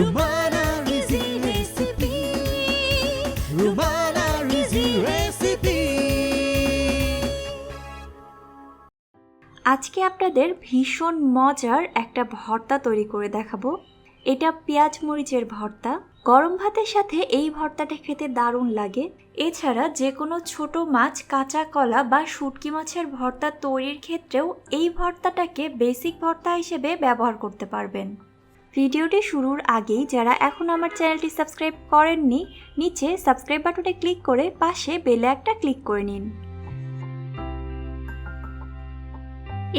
Rumana Recipe. Rumana Recipe. আজকে আপনাদের ভীষণ মজার একটা ভর্তা তৈরি করে দেখাবো। এটা পেঁয়াজ মরিচের ভর্তা। গরম ভাতের সাথে এই ভর্তাটা খেতে দারুণ লাগে। এছাড়া যে কোনো ছোট মাছ কাঁচা কলা বা শুটকি মাছের ভর্তা তৈরির ক্ষেত্রেও এই ভর্তাটাকে বেসিক ভর্তা হিসেবে ব্যবহার করতে পারবেন। ভিডিওটি শুরুর আগেই যারা এখন আমার চ্যানেলটি সাবস্ক্রাইব করেননি, নিচে সাবস্ক্রাইব বাটনে ক্লিক করে পাশে বেলে একটা ক্লিক করে নিন।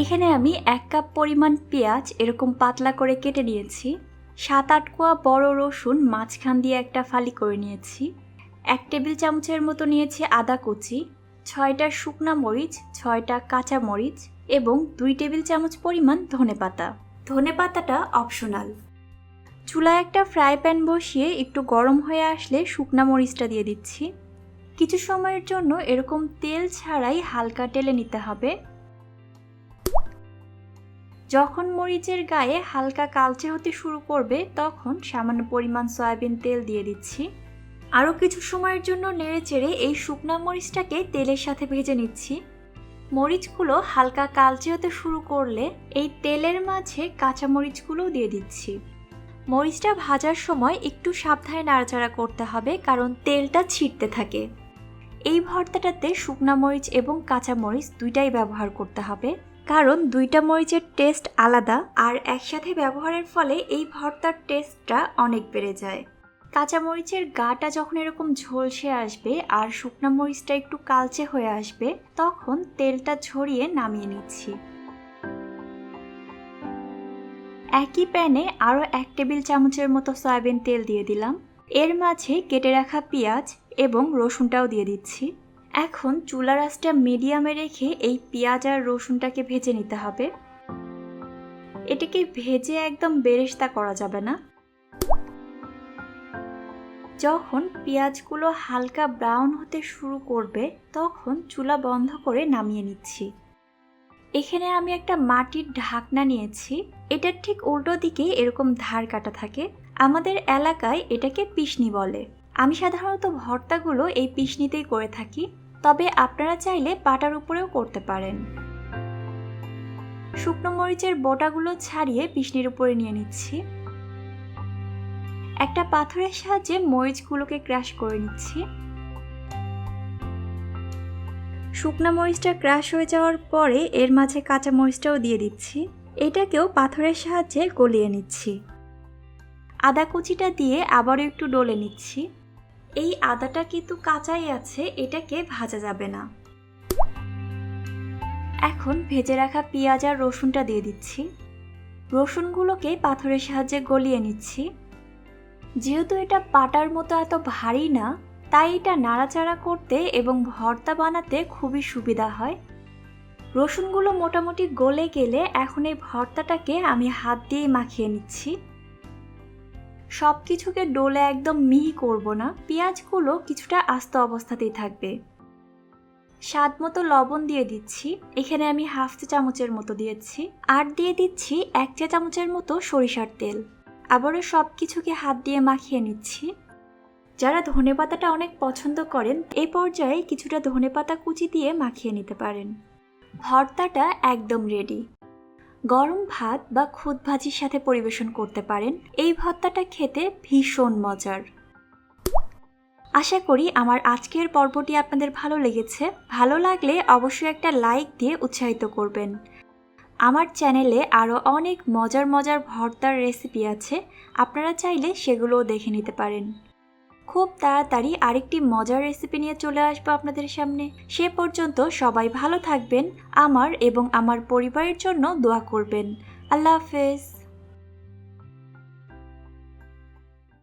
এখানে আমি এক কাপ পরিমাণ পেঁয়াজ এরকম পাতলা করে কেটে নিয়েছি, সাত আট কোয়া বড় রসুন মাঝখান দিয়ে একটা ফালি করে নিয়েছি, এক টেবিল চামচের মতো নিয়েছি আদা কুচি, ছয়টা শুকনা মরিচ, ছয়টা কাঁচা মরিচ এবং দুই টেবিল চামচ পরিমাণ ধনেপাতা ধনেপাতাটা অপশনাল চুলায় একটা ফ্রাই প্যান বসিয়ে একটু গরম হয়ে আসলে শুকনা মরিচটা দিয়ে দিচ্ছি। কিছু সময়ের জন্য এরকম তেল ছাড়াই হালকা টেলে নিতে হবে। যখন মরিচের গায়ে হালকা কালচে হতে শুরু করবে, তখন সামান্য পরিমাণ সয়াবিন তেল দিয়ে দিচ্ছি। আরও কিছু সময়ের জন্য নেড়ে চেড়ে এই শুকনা মরিচটাকে তেলের সাথে ভেজে নিচ্ছি। মরিচগুলো হালকা কালচে হতে শুরু করলে এই তেলের মাঝে কাঁচা মরিচগুলোও দিয়ে দিচ্ছি। মরিচটা ভাজার সময় একটু সাবধানে নাড়াচাড়া করতে হবে কারণ তেলটা ছিটতে থাকে। এই ভর্তাটাতে শুকনা মরিচ এবং কাঁচা মরিচ দুইটাই ব্যবহার করতে হবে। কারণ দুইটা মরিচের টেস্ট আলাদা আর একসাথে ব্যবহারের ফলে এই ভর্তার টেস্টটা অনেক বেড়ে যায়। কাঁচা মরিচের গাটা যখন এরকম ঝলসে আসবে আর শুকনা মরিচটা একটু কালচে হয়ে আসবে, তখন তেলটা ঝরিয়ে নামিয়ে নিচ্ছি। একই প্যানে আরও এক টেবিল চামচের মতো সয়াবিন তেল দিয়ে দিলাম। এর মাঝে কেটে রাখা পেঁয়াজ এবং রসুনটাও দিয়ে দিচ্ছি। এখন চুলা রাসটা মিডিয়ামে রেখে এই পেঁয়াজ আর রসুনটাকে ভেজে নিতে হবে। এটাকে ভেজে একদম বেরেস্তা করা যাবে না। যখন পেঁয়াজগুলো হালকা ব্রাউন হতে শুরু করবে, তখন চুলা বন্ধ করে নামিয়ে নিচ্ছি। এখানে আমি একটা মাটির ঢাকনা নিয়েছি। এটার ঠিক উল্টো দিকে এরকম ধার কাটা থাকে। আমাদের এলাকায় এটাকে পিসনি বলে। আমি সাধারণত ভর্তাগুলো এই পিসনিতেই করে থাকি। তবে আপনারা চাইলে পাটার উপরেও করতে পারেন। শুকনো মরিচের বোটাগুলো ছাড়িয়ে পিসনির উপরে নিয়ে নিচ্ছি। একটা পাথরের সাহায্যে মরিচগুলোকে ক্র্যাশ করে নিচ্ছি। শুকনো মরিচটা ক্র্যাশ হয়ে যাওয়ার পরে এর মাঝে কাঁচা মরিচটাও দিয়ে দিচ্ছি। এটাকেও পাথরের সাহায্যে গলিয়ে নিচ্ছি। আদা কুচিটা দিয়ে আবারও একটু ডলে নিচ্ছি। এই আদাটা কিন্তু কাঁচাই আছে, এটাকে ভাজা যাবে না। এখন ভেজে রাখা পেঁয়াজ আর রসুনটা দিয়ে দিচ্ছি। রসুনগুলোকে পাথরের সাহায্যে গলিয়ে নিচ্ছি। যেহেতু এটা পাটার মতো এত ভারী না, তাই এটা নাড়াচাড়া করতে এবং ভর্তা বানাতে খুবই সুবিধা হয়। রসুনগুলো মোটামুটি গলে গেলে এখন এই ভর্তাটাকে আমি হাত দিয়ে মাখিয়ে নিচ্ছি। সব কিছুকে ডোলে একদম মিহি করব না, পেঁয়াজগুলো কিছুটা আস্ত অবস্থাতেই থাকবে। স্বাদ মতো লবণ দিয়ে দিচ্ছি, এখানে আমি হাফ চা চামচের মতো দিয়েছি। আর দিয়ে দিচ্ছি এক চা চামচের মতো সরিষার তেল। আবারও সব কিছুকে হাত দিয়ে মাখিয়ে নিচ্ছি। যারা ধনেপাতাটা অনেক পছন্দ করেন, এই পর্যায়ে কিছুটা ধনেপাতা কুচি দিয়ে মাখিয়ে নিতে পারেন। ভর্তাটা একদম রেডি গরম ভাত বা খুদ ভাজির সাথে পরিবেশন করতে পারেন। এই ভর্তাটা খেতে ভীষণ মজার। আশা করি আমার আজকের পর্বটি আপনাদের ভালো লেগেছে। ভালো লাগলে অবশ্যই একটা লাইক দিয়ে উৎসাহিত করবেন। আমার চ্যানেলে আরও অনেক মজার মজার ভর্তার রেসিপি আছে, আপনারা চাইলে সেগুলোও দেখে নিতে পারেন। খুব তাড়াতাড়ি আরেকটি মজার রেসিপি নিয়ে চলে আসব আপনাদের সামনে। সে পর্যন্ত সবাই ভালো থাকবেন, আমার এবং আমার পরিবারের জন্য দোয়া করবেন। আল্লাহ হাফেজ।